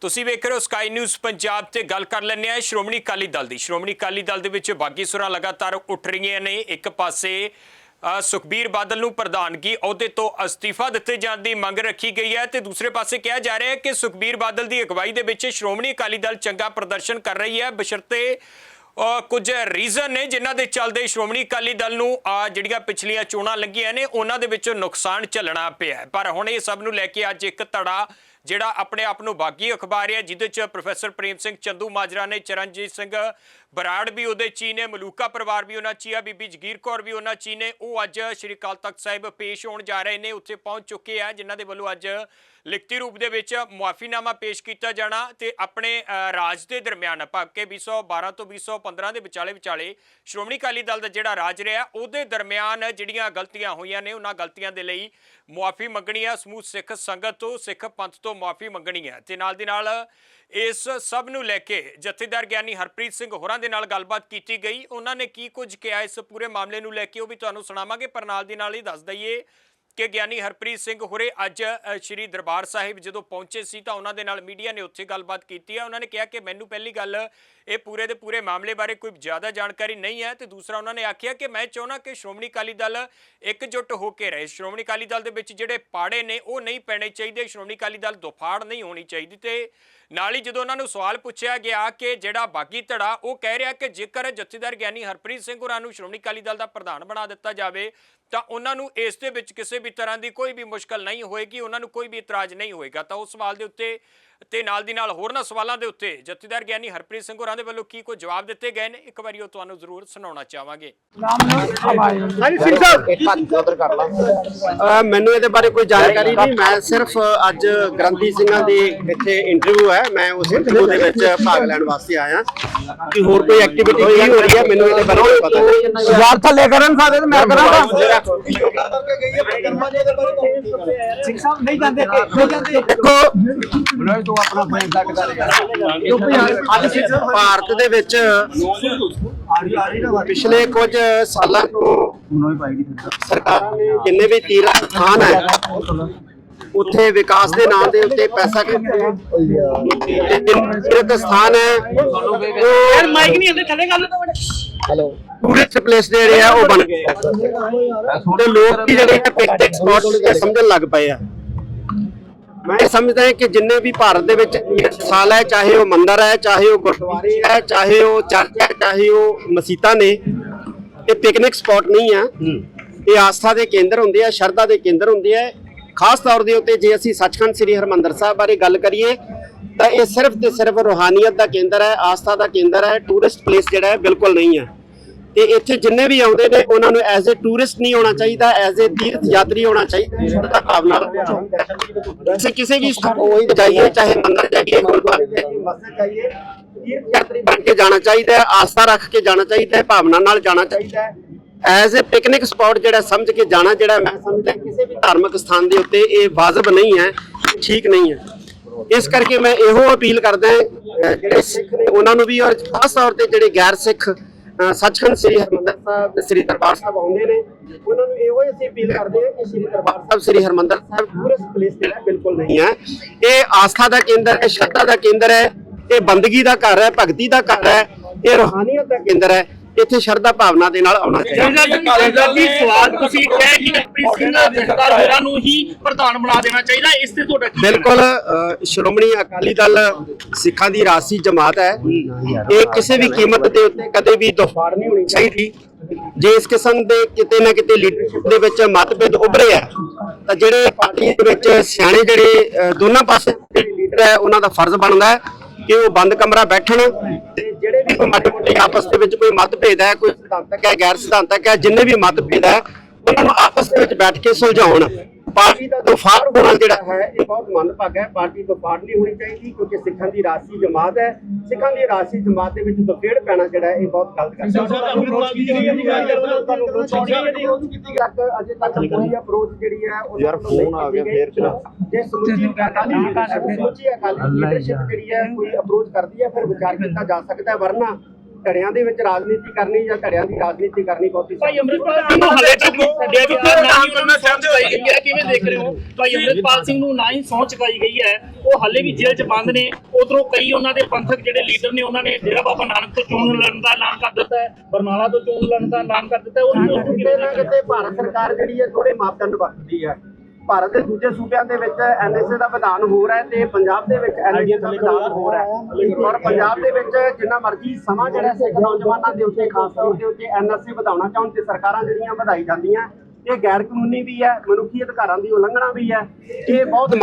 ਤੁਸੀਂ ਵੇਖ ਰਹੇ ਹੋ ਸਕਾਈ ਨਿਊਜ਼ ਪੰਜਾਬ ਤੇ ਗੱਲ ਕਰ ਲੈਂਦੇ ਆ ਸ਼੍ਰੋਮਣੀ ਅਕਾਲੀ ਦਲ ਦੀ। ਸ਼੍ਰੋਮਣੀ ਅਕਾਲੀ ਦਲ ਦੇ ਵਿੱਚ ਬਾਗੀ ਸੁਰਾਂ ਲਗਾਤਾਰ ਉੱਠ ਰਹੀਆਂ ਨੇ। ਇੱਕ ਪਾਸੇ ਸੁਖਬੀਰ ਬਾਦਲ ਨੂੰ ਪ੍ਰਧਾਨਗੀ ਅਹੁਦੇ ਤੋਂ ਅਸਤੀਫਾ ਦਿੱਤੇ ਜਾਣ ਦੀ ਮੰਗ ਰੱਖੀ ਗਈ ਹੈ ਤੇ ਦੂਸਰੇ ਪਾਸੇ ਕਿਹਾ ਜਾ ਰਿਹਾ ਹੈ ਕਿ ਸੁਖਬੀਰ ਬਾਦਲ ਦੀ ਅਗਵਾਈ ਦੇ ਵਿੱਚ ਸ਼੍ਰੋਮਣੀ ਅਕਾਲੀ ਦਲ ਚੰਗਾ ਪ੍ਰਦਰਸ਼ਨ ਕਰ ਰਹੀ ਹੈ। ਬਸ਼ਰਤੇ ਕੁਝ ਰੀਜ਼ਨ ਨੇ ਜਿਨ੍ਹਾਂ ਦੇ ਚੱਲਦੇ ਸ਼੍ਰੋਮਣੀ ਅਕਾਲੀ ਦਲ ਨੂੰ ਜਿਹੜੀਆਂ ਪਿਛਲੀਆਂ ਚੋਣਾਂ ਲੱਗੀਆਂ ਨੇ, ਉਹਨਾਂ ਦੇ ਵਿੱਚੋਂ ਨੁਕਸਾਨ ਝੱਲਣਾ ਪਿਆ ਪਰ ਹੁਣ ਇਹ ਸਭ ਨੂੰ ਲੈ ਕੇ ਅੱਜ ਇੱਕ ਧੜਾ ਜਿਹੜਾ ਆਪਣੇ ਆਪ ਨੂੰ ਬਾਗੀ ਅਖਬਾਰ ਹੈ, ਜਿਹਦੇ ਚ ਪ੍ਰੋਫੈਸਰ ਪ੍ਰੇਮ ਸਿੰਘ, ਚੰਦੂ ਮਾਜਰਾ ਨੇ ਚਰਨਜੀਤ ਸਿੰਘ ਬਰਾੜ ਵੀ ਉਹਦੇ ਚੀ ਨੇ, ਮਲੂਕਾ ਪਰਿਵਾਰ ਵੀ ਉਹਨਾਂ ਚੀ ਆ, ਬੀਬੀ ਜਗੀਰ ਕੌਰ ਵੀ ਉਹਨਾਂ ਚੀ ਨੇ। ਉਹ ਅੱਜ ਸ਼੍ਰੀ ਅਕਾਲ ਤਖਤ ਸਾਹਿਬ ਪੇਸ਼ ਹੋਣ ਜਾ ਰਹੇ ਨੇ, ਉੱਥੇ ਪਹੁੰਚ ਚੁੱਕੇ ਆ, ਜਿਨ੍ਹਾਂ ਦੇ ਵੱਲੋਂ ਅੱਜ ਲਿਖਤੀ ਰੂਪ ਦੇ ਵਿੱਚ ਮੁਆਫੀਨਾਮਾ ਪੇਸ਼ ਕੀਤਾ ਜਾਣਾ ਤੇ ਆਪਣੇ ਰਾਜ ਦੇ ਦਰਮਿਆਨ ਭਾਵੇਂ 2012 ਤੋਂ 2015 ਦੇ ਵਿਚਾਲੇ ਵਿਚਾਲੇ ਸ਼੍ਰੋਮਣੀ ਅਕਾਲੀ ਦਲ ਦਾ ਜਿਹੜਾ ਰਾਜ ਰਿਹਾ, ਉਹਦੇ ਦਰਮਿਆਨ ਜਿਹੜੀਆਂ ਗਲਤੀਆਂ ਹੋਈਆਂ ਨੇ, ਉਹਨਾਂ ਗਲਤੀਆਂ ਦੇ ਲਈ ਮੁਆਫੀ ਮੰਗਣੀ ਆ, ਸਮੂਹ ਸਿੱਖ ਸੰਗਤ ਤੋਂ, ਸਿੱਖ ਪੰਥ ਤੋਂ ਮੁਆਫੀ ਮੰਗਣੀ ਹੈ ਤੇ ਨਾਲ ਦੀ ਨਾਲ ਇਸ ਸਭ ਨੂੰ ਲੈ ਕੇ ਜਥੇਦਾਰ ਗਿਆਨੀ ਹਰਪ੍ਰੀਤ ਸਿੰਘ ਹੋਰਾਂ ਦੇ ਨਾਲ ਗੱਲਬਾਤ ਕੀਤੀ ਗਈ। ਉਹਨਾਂ ਨੇ ਕੀ ਕੁਝ ਕਿਹਾ ਇਸ ਪੂਰੇ ਮਾਮਲੇ ਨੂੰ ਲੈ ਕੇ ਉਹ ਵੀ ਤੁਹਾਨੂੰ ਸੁਣਾਵਾਂਗੇ, ਪਰ ਨਾਲ ਦੀ ਨਾਲ ਹੀ ਦੱਸ ਦਈਏ ਕਿ ਗਿਆਨੀ ਹਰਪ੍ਰੀਤ ਸਿੰਘ ਹੋਰੇ ਅੱਜ ਸ਼੍ਰੀ ਦਰਬਾਰ ਸਾਹਿਬ ਜਦੋਂ ਪਹੁੰਚੇ ਸੀ ਤਾਂ ਉਹਨਾਂ ਦੇ ਨਾਲ ਮੀਡੀਆ ਨੇ ਉੱਥੇ ਗੱਲਬਾਤ ਕੀਤੀ ਹੈ ਉਹਨਾਂ ਨੇ ਕਿਹਾ ਕਿ ਮੈਨੂੰ ਪਹਿਲੀ ਗੱਲ ਇਹ ਪੂਰੇ ਦੇ ਪੂਰੇ ਮਾਮਲੇ ਬਾਰੇ ਕੋਈ ਜ਼ਿਆਦਾ ਜਾਣਕਾਰੀ ਨਹੀਂ ਹੈ ਤੇ ਦੂਸਰਾ ਉਹਨਾਂ ਨੇ ਆਖਿਆ ਕਿ ਮੈਂ ਚਾਹੁੰਦਾ ਕਿ ਸ਼੍ਰੋਮਣੀ ਅਕਾਲੀ ਦਲ ਇਕਜੁੱਟ ਹੋ ਕੇ ਰਹੇ। ਸ਼੍ਰੋਮਣੀ ਅਕਾਲੀ ਦਲ ਦੇ ਵਿੱਚ ਜਿਹੜੇ ਪਾੜੇ ਨੇ ਉਹ ਨਹੀਂ ਪੈਣੇ ਚਾਹੀਦੇ। ਸ਼੍ਰੋਮਣੀ ਅਕਾਲੀ ਦਲ ਦੁਫਾੜ ਨਹੀਂ ਹੋਣੀ ਚਾਹੀਦੀ ਤੇ ਨਾਲ ਹੀ ਜਦੋਂ ਉਹਨਾਂ ਨੂੰ ਸਵਾਲ ਪੁੱਛਿਆ ਗਿਆ ਕਿ ਜਿਹੜਾ ਬਾਗੀ ਧੜਾ, ਉਹ ਕਹਿ ਰਿਹਾ ਕਿ ਜੇਕਰ ਜਥੇਦਾਰ ਗਿਆਨੀ ਹਰਪ੍ਰੀਤ ਸਿੰਘ ਹੋਰਾਂ ਨੂੰ ਸ਼੍ਰੋਮਣੀ ਅਕਾਲੀ ਦਲ ਦਾ ਪ੍ਰਧਾਨ ਬਣਾ ਦਿੱਤਾ ਜਾਵੇ, ਤਾਂ ਉਹਨਾਂ ਨੂੰ ਇਸ ਦੇ ਵਿੱਚ ਕਿਸੇ ਵੀ ਤਰ੍ਹਾਂ ਦੀ ਕੋਈ ਵੀ ਮੁਸ਼ਕਲ ਨਹੀਂ ਹੋਏਗੀ, ਉਹਨਾਂ ਨੂੰ ਕੋਈ ਵੀ ਇਤਰਾਜ਼ ਨਹੀਂ ਹੋਏਗਾ। ਤਾਂ ਉਸ ਸਵਾਲ ਦੇ ਉੱਤੇ ਤੇ ਨਾਲ ਦੀ ਨਾਲ ਹੋਰਨਾਂ ਸਵਾਲਾਂ ਦੇ ਉੱਤੇ ਜਥੇਦਾਰ ਗਿਆਨੀ ਹਰਪ੍ਰੀਤ ਸਿੰਘ ਹੋਰਾਂ ਦੇ ਵੱਲੋਂ ਕੀ ਕੋਈ ਜਵਾਬ ਦਿੱਤੇ ਗਏ ਨੇ? ਇੱਕ ਵਾਰੀ ਉਹ ਤੁਹਾਨੂੰ ਜ਼ਰੂਰ ਸੁਣਾਉਣਾ ਚਾਹਾਂਗੇ। ਹਾਂਜੀ ਸਿੰਘ ਸਾਹਿਬ। ਉਧਰ ਕਰ ਲਾ। ਮੈਨੂੰ ਇਹਦੇ ਬਾਰੇ ਕੋਈ ਜਾਣਕਾਰੀ ਨਹੀਂ। ਮੈਂ ਸਿਰਫ ਅੱਜ ਗ੍ਰੰਥੀ ਸਿੰਘਾਂ ਦੀ ਇੱਥੇ ਇੰਟਰਵਿਊ ਹੈ। ਮੈਂ ਉਸ ਇੰਟਰਵਿਊ ਦੇ ਵਿੱਚ ਭਾਗ ਲੈਣ ਵਾਸਤੇ ਆਇਆ। ਕਿ ਹੋਰ ਕੋਈ ਐਕਟੀਵਿਟੀ ਕੀ ਹੋ ਰਹੀ ਹੈ। ਮੈਨੂੰ ਇਹਦੇ ਬਾਰੇ ਕੋਈ ਪਤਾ ਨਹੀਂ। ਯਾਰ ਥੱਲੇ ਕਰਨ ਸਾਡੇ ਤੇ ਮੈਂ ਕਰਾਂਗਾ। ਸਿੰਘ ਸਾਹਿਬ ਨਹੀਂ ਜਾਂਦੇ। ਨਹੀਂ ਜਾਂਦੇ ਦੇਖੋ ਆਪਣਾ ਭਾਰਤ ਦੇ ਵਿੱਚ ਪਿਛਲੇ ਕੁਝ ਸਾਲਾਂ ਤੋਂ ਸਰਕਾਰਾਂ ਨੇ ਜਿੰਨੇ ਵੀ ਤੀਰਥ ਸਥਾਨ ਹੈ ਉੱਥੇ ਵਿਕਾਸ ਦੇ ਨਾਂ ਦੇ ਉੱਤੇ ਪੈਸਾ ਤੀਰਥ ਸਥਾਨ ਹੈ ਉਹ ਮਾਈਕ ਨਹੀਂ ਆਉਂਦੇ ਥੱਲੇ ਗੱਲ ਟੂਰਿਸਟ ਪਲੇਸ ਜਿਹੜੇ ਆ ਉਹ ਬਣ ਗਏ। ਆ। ਤੇ ਲੋਕ ਕੀ ਜਿਹੜੇ ਆ ਪਿਕਨਿਕ ਸਪੌਟ ਸਮਝਣ ਲੱਗ ਪਏ ਆ। ਮੈਂ ਸਮਝਦਾ ਹਾਂ ਕਿ ਜਿੰਨੇ ਵੀ ਭਾਰਤ ਦੇ ਵਿੱਚ ਸਾਲ ਹੈ ਚਾਹੇ ਉਹ ਮੰਦਿਰ ਹੈ ਚਾਹੇ ਉਹ ਗੁਰਦੁਆਰੇ ਹੈ ਚਾਹੇ ਉਹ ਚਰਚ ਹੈ ਚਾਹੇ ਉਹ ਮਸਜਿਦਾਂ ਨੇ ਇਹ ਪਿਕਨਿਕ ਸਪੌਟ ਨਹੀਂ ਆ। ਇਹ ਆਸਥਾ ਦੇ ਕੇਂਦਰ ਹੁੰਦੇ ਆ ਸ਼ਰਧਾ ਦੇ ਕੇਂਦਰ ਹੁੰਦੇ ਆ। ਖਾਸ ਤੌਰ ਦੇ ਉੱਤੇ ਜੇ ਅਸੀਂ ਸੱਚਖੰਡ ਸ੍ਰੀ ਹਰਮੰਦਰ ਸਾਹਿਬ ਬਾਰੇ ਗੱਲ ਕਰੀਏ ਤਾਂ ਇਹ ਸਿਰਫ ਤੇ ਸਿਰਫ ਰੋਹਾਨੀਅਤ ਦਾ ਕੇਂਦਰ ਹੈ ਆਸਥਾ ਦਾ ਕੇਂਦਰ ਹੈ ਟੂਰਿਸਟ ਪਲੇਸ ਜਿਹੜਾ ਹੈ ਬਿਲਕੁਲ ਨਹੀਂ ਹੈ ਤੇ ਇੱਥੇ ਜਿੰਨੇ ਵੀ ਆਉਂਦੇ ਨੇ ਉਹਨਾਂ ਨੂੰ ਐਜ਼ ਅ ਟੂਰਿਸਟ ਨਹੀਂ ਆਉਣਾ ਚਾਹੀਦਾ ਐਜ਼ ਅ ਤੀਰਥ ਯਾਤਰੀ ਆਉਣਾ ਚਾਹੀਦਾ ਭਾਵਨਾ ਕਿਸੇ ਵੀ ਕੋਈ ਜਾਈਏ ਚਾਹੇ ਮੰਦਰ ਜਾਈਏ ਗੁਰਦੁਆਰੇ ਜਾਈਏ ਮਸਜਿਦ ਜਾਈਏ ਤੀਰਥ ਯਾਤਰੀ ਬਣ ਕੇ ਜਾਣਾ ਚਾਹੀਦਾ ਹੈ ਆਸਥਾ ਰੱਖ ਕੇ ਜਾਣਾ ਚਾਹੀਦਾ ਹੈ ਭਾਵਨਾ ਨਾਲ ਜਾਣਾ ਚਾਹੀਦਾ। ਹੈ ਐਜ਼ ਅ ਪਿਕਨਿਕ ਸਪੌਟ ਜਿਹੜਾ ਸਮਝ ਕੇ ਜਾਣਾ ਜਿਹੜਾ ਮੈਂ ਸਮਝਦਾ ਕਿਸੇ ਵੀ ਧਾਰਮਿਕ ਸਥਾਨ ਦੇ ਉੱਤੇ ਇਹ ਵਾਜਬ ਨਹੀਂ ਹੈ ਠੀਕ ਨਹੀਂ ਹੈ। ਇਸ ਕਰਕੇ ਮੈਂ ਇਹੋ ਅਪੀਲ ਕਰਦਾ ਜਿਹੜੇ ਸਿੱਖ ਨੇ ਉਹਨਾਂ ਨੂੰ ਵੀ ਔਰ ਖਾਸ ਤੌਰ ਤੇ ਜਿਹੜੇ ਗੈਰ ਸਿੱਖ ਸੱਚਖੰਡ ਸ੍ਰੀ ਹਰਮੰਦਰ ਸਾਹਿਬ ਸ੍ਰੀ ਦਰਬਾਰ ਸਾਹਿਬ ਆਉਂਦੇ ਨੇ। ਉਹਨਾਂ ਨੂੰ ਇਹੋ ਹੀ ਅਸੀਂ ਅਪੀਲ ਕਰਦੇ ਹਾਂ ਕਿ ਸ੍ਰੀ ਦਰਬਾਰ ਸਾਹਿਬ ਸ੍ਰੀ ਹਰਮੰਦਰ ਸਾਹਿਬ ਟੂਰਿਸਟ ਪਲੇਸ ਜਿਹੜਾ ਬਿਲਕੁਲ ਨਹੀਂ ਹੈ। ਇਹ ਆਸਥਾ ਦਾ ਕੇਂਦਰ ਹੈ ਸ਼ਰਧਾ ਦਾ ਕੇਂਦਰ ਹੈ ਇਹ ਬੰਦਗੀ ਦਾ ਘਰ ਹੈ ਭਗਤੀ ਦਾ ਘਰ ਹੈ ਇਹ ਰੋਹਾਨੀਅਤ ਦਾ ਕੇਂਦਰ ਹੈ। ਇੱਥੇ ਸ਼ਰਧਾ ਭਾਵਨਾ ਦੇ ਨਾਲ ਆਉਣਾ ਚਾਹੀਦਾ। ਜੀ ਸਵਾਲ ਤੁਸੀਂ ਕਿਹਾ ਕਿ ਹੋਰਾਂ ਨੂੰ ਹੀ ਪ੍ਰਧਾਨ ਬਣਾ ਦੇਣਾ ਚਾਹੀਦਾ ਇਸ ਤੇ ਤੁਹਾਡਾ ਬਿਲਕੁਲ ਸ਼੍ਰੋਮਣੀ ਅਕਾਲੀ ਦਲ ਸਿੱਖਾਂ ਦੀ ਰਾਸੀ ਜਮਾਤ ਹੈ। ਇਹ ਕਿਸੇ ਵੀ ਕੀਮਤ ਦੇ ਉੱਤੇ ਕਦੇ ਵੀ ਦੁਫਾੜ ਨਹੀਂ ਹੋਣੀ ਚਾਹੀਦੀ। ਜੇ ਇਸ ਕਿਸਮ ਦੇ ਕਿਤੇ ਨਾ ਕਿਤੇ ਲੀਡਰਸ਼ਿਪ ਦੇ ਵਿੱਚ ਮਤਭੇਦ ਉੱਭਰੇ ਆ ਤਾਂ ਜਿਹੜੇ ਪਾਰਟੀ ਦੇ ਵਿੱਚ ਸਿਆਣੇ ਜਿਹੜੇ ਦੋਨਾਂ ਪਾਸੇ ਦੇ ਲੀਡਰ ਹੈ ਉਹਨਾਂ ਦਾ ਫਰਜ਼ ਬਣਦਾ ਹੈ ਕਿ ਉਹ ਬੰਦ ਕਮਰਾ ਬੈਠਣ ਕੋਈ ਮਾੜੇ ਮੋਟੇ ਆਪਸ ਦੇ ਵਿੱਚ ਕੋਈ ਮਤਭੇਦ ਹੈ, ਕੋਈ ਸਿਧਾਂਤਕ ਹੈ ਗੈਰ ਸਿਧਾਂਤਕ ਹੈ ਜਿੰਨੇ ਵੀ ਮਤਭੇਦ ਹੈ, ਉਹਨਾਂ ਨੂੰ ਆਪਸ ਦੇ ਵਿੱਚ ਬੈਠ ਕੇ ਸੁਲਝਾਉਣ। ਪਾਰਟੀ ਦਾ ਦੁਫਾੜ ਹੋਣਾ ਜਿਹੜਾ। ਹੈ ਇਹ ਬਹੁਤ ਮੰਦਭਾਗਾ ਹੈ। ਪਾਰਟੀ ਦੁਫਾੜ ਨਹੀਂ ਹੋਣੀ ਚਾਹੀਦੀ ਕਿਉਂਕਿ ਸਿੱਖਾਂ ਦੀ ਰਾਸੀ ਜਮਾਤ ਹੈ। ਸਿੱਖਾਂ ਦੀ ਰਾਸੀ ਜਮਾਤ ਦੇ ਵਿੱਚ ਦੁਫੇੜ ਪੈਣਾ ਜਿਹੜਾ ਹੈ ਇਹ ਬਹੁਤ ਗਲਤ ਗੱਲ ਹੈ। ਅਜੇ ਤੱਕ ਕੋਈ ਅਪਰੋਚ ਜਿਹੜੀ ਹੈ ਉਹ ਯਾਰ ਫੋਨ ਆ ਗਿਆ ਫੇਰ ਚਲਾ। ਜੇ ਸਮੁੱਚੀ ਅਕਾਲੀ ਸਮੁੱਚੀ ਅਕਾਲੀ ਲੀਡਰਸ਼ਿਪ ਜਿਹੜੀ ਹੈ ਕੋਈ ਅਪਰੋਚ ਕਰਦੀ ਹੈ ਫਿਰ ਵਿਚਾਰ ਕੀਤਾ ਜਾ ਸਕਦਾ ਹੈ ਵਰਨਾ ਘੜਿਆਂ ਦੇ ਵਿੱਚ ਰਾਜਨੀਤੀ ਕਰਨੀ ਜਾਂ ਘੜਿਆਂ ਦੀ ਰਾਜਨੀਤੀ ਕਰਨੀ ਬਹੁਤੀ ਭਾਈ ਅੰਮ੍ਰਿਤਪਾਲ ਸਿੰਘ ਨੂੰ ਹਲੇ ਤੱਕ ਛੱਡਿਆ ਗਿਆ ਨਾ ਹੀ ਉਹਨਾਂ ਨੂੰ ਸਹੁੰ ਚੁਕਾਈ ਗਈ ਹੈ ਕਿਵੇਂ ਦੇਖ ਰਹੇ ਹੋ? ਭਾਈ ਅੰਮ੍ਰਿਤਪਾਲ ਸਿੰਘ ਨੂੰ ਨਾ ਹੀ ਸਹੁੰ ਚੁਕਾਈ ਗਈ ਹੈ। ਉਹ ਹਲੇ ਵੀ ਜੇਲ੍ਹ 'ਚ ਬੰਦ ਨੇ। ਉਧਰੋਂ ਕਈ ਉਹਨਾਂ ਦੇ ਪੰਥਕ ਜਿਹੜੇ ਲੀਡਰ ਨੇ ਉਹਨਾਂ ਨੇ ਡੇਰਾ ਬਾਬਾ ਨਾਨਕ ਤੋਂ ਚੋਣ ਲੜਨ ਦਾ ਐਲਾਨ ਕਰ ਦਿੱਤਾ ਹੈ ਬਰਨਾਲਾ ਤੋਂ ਚੋਣ ਲੜਨ ਦਾ ਐਲਾਨ ਕਰ ਦਿੱਤਾ ਹੈ। ਉਹਨਾਂ ਨੂੰ ਉੱਥੋਂ ਕਿਤੇ ਨਾ ਕਿਤੇ ਭਾਰਤ ਸਰਕਾਰ ਜਿਹੜੀ ਹੈ ਥੋੜੇ ਮਾਪਦੰਡ ਵਰਤਦੀ ਹੈ। ਭਾਰਤ ਦੇ ਦੂਜੇ ਸੂਬਿਆਂ ਦੇ ਵਿੱਚ ਐਨਐਸਏ ਦਾ ਵਿਧਾਨ ਹੋਰ ਹੈ ਤੇ ਪੰਜਾਬ ਦੇ ਵਿੱਚ ਐਨਐਸਏ ਦਾ ਵਿਧਾਨ ਹੋਰ ਹੈ ਔਰ ਪੰਜਾਬ ਦੇ ਵਿੱਚ ਜਿੰਨਾ ਮਰਜ਼ੀ ਸਮਾਂ ਜਿਹੜਾ ਸਿੱਖ ਨੌਜਵਾਨਾਂ ਦੇ ਉੱਤੇ ਖਾਸ ਤੌਰ ਦੇ ਉੱਤੇ ਐਨਐਸਏ ਵਧਾਉਣਾ ਚਾਹੁਣ ਤੇ ਸਰਕਾਰਾਂ ਜਿਹੜੀਆਂ ਵਧਾਈ ਜਾਂਦੀਆਂ ਇਹ ਗੈਰ ਕਾਨੂੰਨੀ ਵੀ ਹੈ ਮਨੁੱਖੀ ਅਧਿਕਾਰਾਂ ਦੀ ਉਲੰਘਣਾ ਵੀ ਹੈ। ਇਹ ਬਹੁਤ